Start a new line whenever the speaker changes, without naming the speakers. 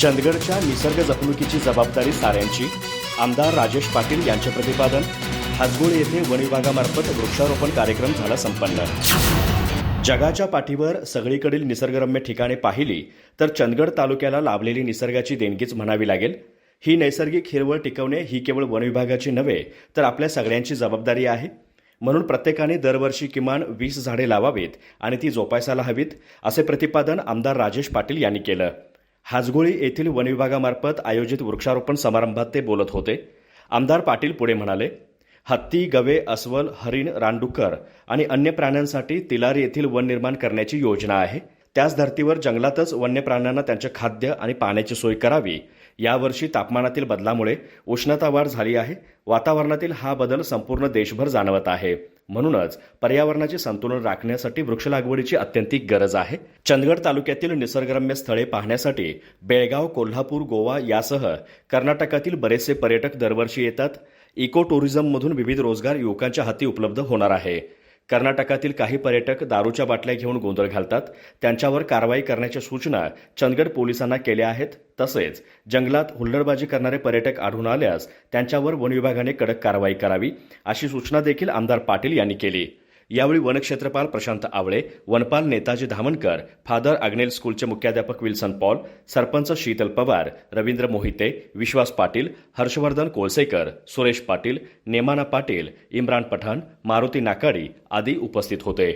चंदगडच्या निसर्ग जपणुकीची जबाबदारी साऱ्यांची. आमदार राजेश पाटील यांचे प्रतिपादन. हातगुळ येथे वन विभागामार्फत वृक्षारोपण कार्यक्रम झाला संपन्न. जगाच्या पाठीवर सगळीकडील निसर्गरम्य ठिकाणे पाहिली तर चंदगड तालुक्याला लाभलेली निसर्गाची देणगीच म्हणावी लागेल. ही नैसर्गिक हिरवळ टिकवणे ही केवळ वनविभागाची नव्हे तर आपल्या सगळ्यांची जबाबदारी आहे. म्हणून प्रत्येकाने दरवर्षी किमान वीस झाडे लावावीत आणि ती जोपासायला हवीत असे प्रतिपादन आमदार राजेश पाटील यांनी केलं. हाजगोळी येथील वनविभागामार्फत आयोजित वृक्षारोपण समारंभात ते बोलत होते. आमदार पाटील पुढे म्हणाले हत्ती गवे अस्वल हरिण रानडुक्कर आणि अन्य प्राण्यांसाठी तिलारी येथील वन निर्माण करण्याची योजना आहे. त्याच धर्तीवर जंगलातच वन्य प्राण्यांना त्यांचे खाद्य आणि पाण्याची सोय करावी. यावर्षी तापमानातील बदलामुळे उष्णता वाढ झाली आहे. वातावरणातील हा बदल संपूर्ण देशभर जाणवत आहे. म्हणूनच पर्यावरणाचे संतुलन राखण्यासाठी वृक्ष लागवडीची अत्यंतिक गरज आहे. चंदगड तालुक्यातील निसर्गरम्य स्थळे पाहण्यासाठी बेळगाव कोल्हापूर गोवा यासह कर्नाटकातील बरेचसे पर्यटक दरवर्षी येतात. इको टुरिझममधून विविध रोजगार युवकांच्या हाती उपलब्ध होणार आहे. कर्नाटकातील काही पर्यटक दारूच्या बाटल्या घेऊन गोंधळ घालतात. त्यांच्यावर कारवाई करण्याच्या सूचना चंदगड पोलिसांना केल्या आहेत. तसेच जंगलात हुल्लडबाजी करणारे पर्यटक आढळून आल्यास त्यांच्यावर वन विभागाने कडक कारवाई करावी अशी सूचना देखील आमदार पाटील यांनी केली. यावेळी वनक्षेत्रपाल प्रशांत आवळे वनपाल नेताजी धामणकर फादर अग्नेल स्कूलचे मुख्याध्यापक विल्सन पॉल सरपंच शीतल पवार रवींद्र मोहिते विश्वास पाटील हर्षवर्धन कोळसेकर सुरेश पाटील नेमाना पाटील इम्रान पठाण मारुती नाकाडी आदी उपस्थित होते.